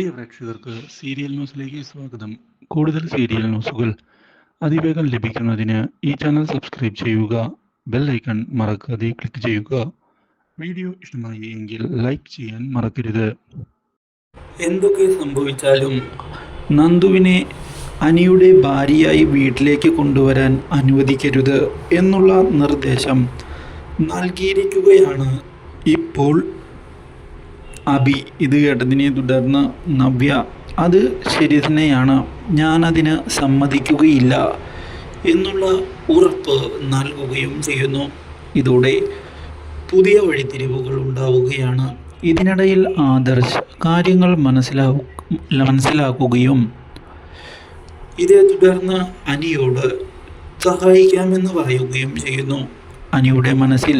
പ്രിയ പ്രേക്ഷകർക്ക് സീരിയൽ ന്യൂസിലേക്ക് സ്വാഗതം. കൂടുതൽ സീരിയൽ ന്യൂസുകൾ അതിവേഗം ലഭിക്കുന്നതിന് ഈ ചാനൽ സബ്സ്ക്രൈബ് ചെയ്യുക ബെൽ ഐക്കൺ മറക്കാതെ ക്ലിക്ക് ചെയ്യുക. വീഡിയോ ഇഷ്ടമായി എങ്കിൽ ലൈക്ക് ചെയ്യാൻ മറക്കരുത്. എന്തൊക്കെ സംഭവിച്ചാലും നന്ദുവിനെ അനിയുടെ ഭാര്യയായി വീട്ടിലേക്ക് കൊണ്ടുവരാൻ അനുവദിക്കരുത് എന്നുള്ള നിർദ്ദേശം നൽകിയിരിക്കുകയാണ് ഇപ്പോൾ അബി ഇത് കേട്ടതിനെ തുടർന്ന് നവ്യ അത് ശരി തന്നെയാണ്. ഞാനതിന് സമ്മതിക്കുകയില്ല എന്നുള്ള ഉറപ്പ് നൽകുകയും ചെയ്യുന്നു. ഇതോടെ പുതിയ വഴിത്തിരിവുകൾ ഉണ്ടാവുകയാണ്. ഇതിനിടയിൽ ആദർശ് കാര്യങ്ങൾ മനസ്സിലാവു മനസ്സിലാക്കുകയും ഇതേ തുടർന്ന് അനിയോട് സഹായിക്കാമെന്ന് പറയുകയും ചെയ്യുന്നു. അനിയുടെ മനസ്സിൽ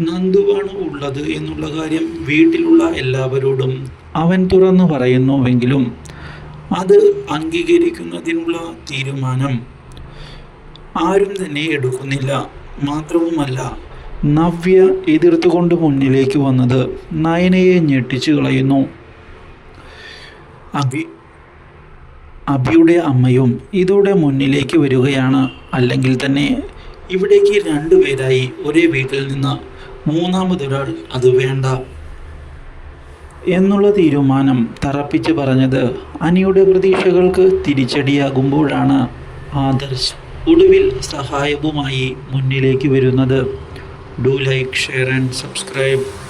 നന്ദുവാണ് ഉള്ളത് എന്നുള്ള കാര്യം വീട്ടിലുള്ള എല്ലാവരോടും അവൻ തുറന്നു പറയുന്നുവെങ്കിലും അത് അംഗീകരിക്കുന്നതിനുള്ള തീരുമാനം ആരും തന്നെ എടുക്കുന്നില്ല. മാത്രവുമല്ല നവ്യ എതിർത്തുകൊണ്ട് മുന്നിലേക്ക് വന്നത് നയനയെ ഞെട്ടിച്ചു കളയുന്നു. അഭി അഭിയുടെ അമ്മയും ഇതോടെ മുന്നിലേക്ക് വരികയാണ്. അല്ലെങ്കിൽ തന്നെ ഇവിടേക്ക് രണ്ടുപേരായി ഒരേ വീട്ടിൽ നിന്ന് മൂന്നാമതൊരാൾ അത് വേണ്ട എന്നുള്ള തീരുമാനം തറപ്പിച്ച് പറഞ്ഞത് അനിയുടെ പ്രതീക്ഷകൾക്ക് തിരിച്ചടിയാകുമ്പോഴാണ് ആദർശ്. ഒടുവിൽ സഹായവുമായി മുന്നിലേക്ക് വരുന്നത്. Do like share and subscribe.